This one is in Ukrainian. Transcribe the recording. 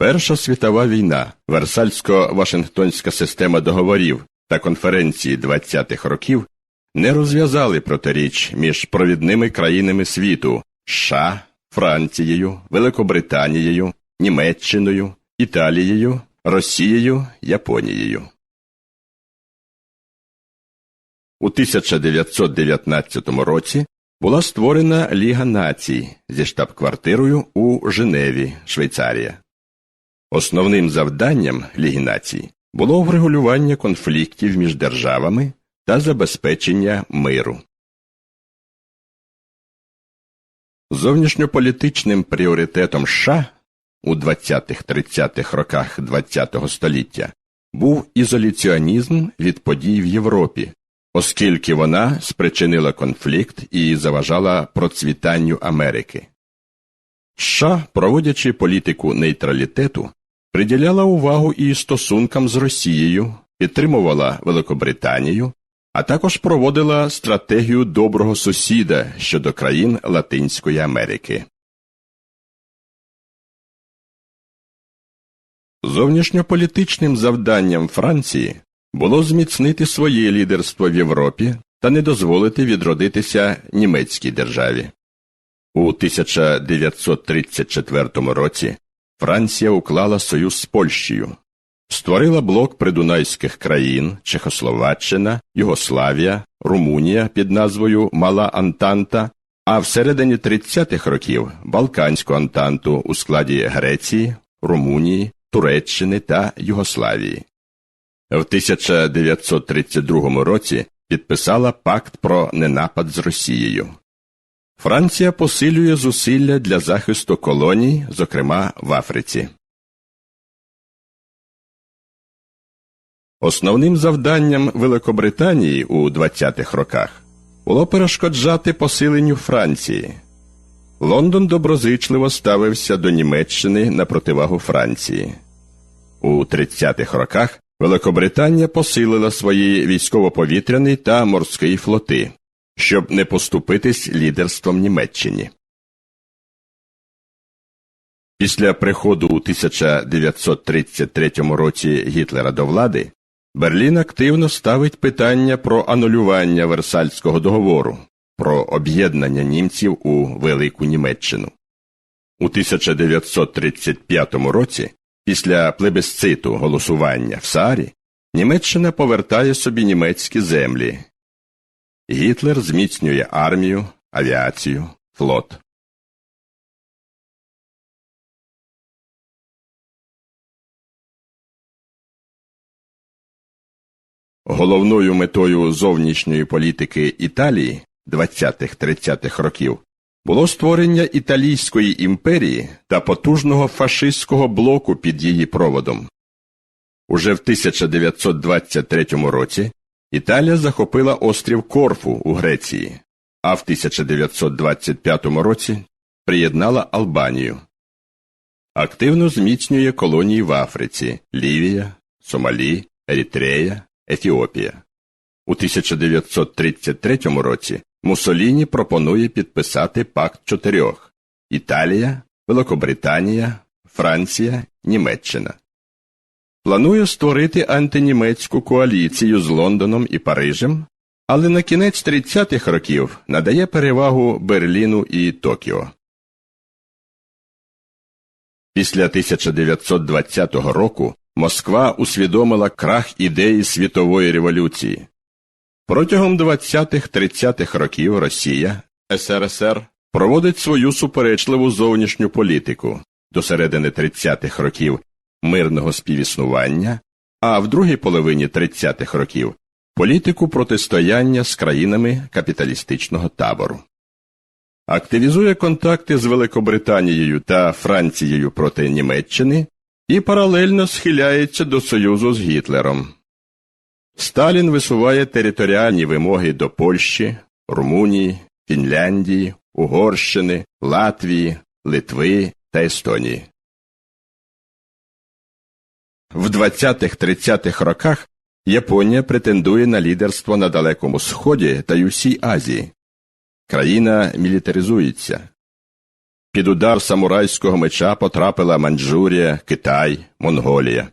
Перша світова війна, Версальсько-Вашингтонська система договорів та конференції 20-х років не розв'язали протиріч між провідними країнами світу США, Францією, Великобританією, Німеччиною, Італією, Росією, Японією. У 1919 році була створена Ліга націй зі штаб-квартирою у Женеві, Швейцарія. Основним завданням Ліги націй було врегулювання конфліктів між державами та забезпечення миру. Зовнішньополітичним пріоритетом США у 20-30-х роках ХХ століття був ізоляціонізм від подій в Європі, оскільки вона спричинила конфлікт і заважала процвітанню Америки. США, проводячи політику нейтралітету, приділяла увагу і стосункам з Росією, підтримувала Великобританію, а також проводила стратегію доброго сусіда щодо країн Латинської Америки. Зовнішньополітичним завданням Франції було зміцнити своє лідерство в Європі та не дозволити відродитися німецькій державі. У 1934 році Франція уклала союз з Польщею, створила блок придунайських країн Чехословаччина, Югославія, Румунія під назвою Мала Антанта, а всередині 30-х років Балканську Антанту у складі Греції, Румунії, Туреччини та Югославії. В 1932 році підписала пакт про ненапад з Росією. Франція посилює зусилля для захисту колоній, зокрема в Африці. Основним завданням Великобританії у 20-х роках було перешкоджати посиленню Франції. Лондон доброзичливо ставився до Німеччини на противагу Франції. У 30-х роках Великобританія посилила свої військово-повітряний та морський флоти, щоб не поступитись лідерством Німеччині. Після приходу у 1933 році Гітлера до влади Берлін активно ставить питання про анулювання Версальського договору, про об'єднання німців у Велику Німеччину. У 1935 році Після плебісциту голосування в Сарі Німеччина повертає собі німецькі землі. Гітлер зміцнює армію, авіацію, флот. Головною метою зовнішньої політики Італії 20-30-х років було створення Італійської імперії та потужного фашистського блоку під її проводом. Уже в 1923 році Італія захопила острів Корфу у Греції, а в 1925 році приєднала Албанію. Активно зміцнює колонії в Африці Лівія, Сомалі, Ерітрея, Ефіопія. У 1933 році Муссоліні пропонує підписати пакт чотирьох Італія, Великобританія, Франція, Німеччина. Планує створити антинімецьку коаліцію з Лондоном і Парижем, але на кінець 30-х років надає перевагу Берліну і Токіо. Pісля 1920 року Москва усвідомила крах ідеї світової революції. Протягом 20-30-х років Росія, СРСР проводить свою суперечливу зовнішню політику до середини 30-х років мирного співіснування, а в другій половині 30-х років політику протистояння з країнами капіталістичного табору. Активізує контакти з Великобританією та Францією проти Німеччини і паралельно схиляється до союзу з Гітлером. Сталін висуває територіальні вимоги до Польщі, Румунії, Фінляндії, Угорщини, Латвії, Литви та Естонії. В 20-30-х роках Японія претендує на лідерство на Далекому Сході та й усій Азії. Країна мілітаризується. Під удар самурайського меча потрапила Маньчжурія, Китай, Монголія.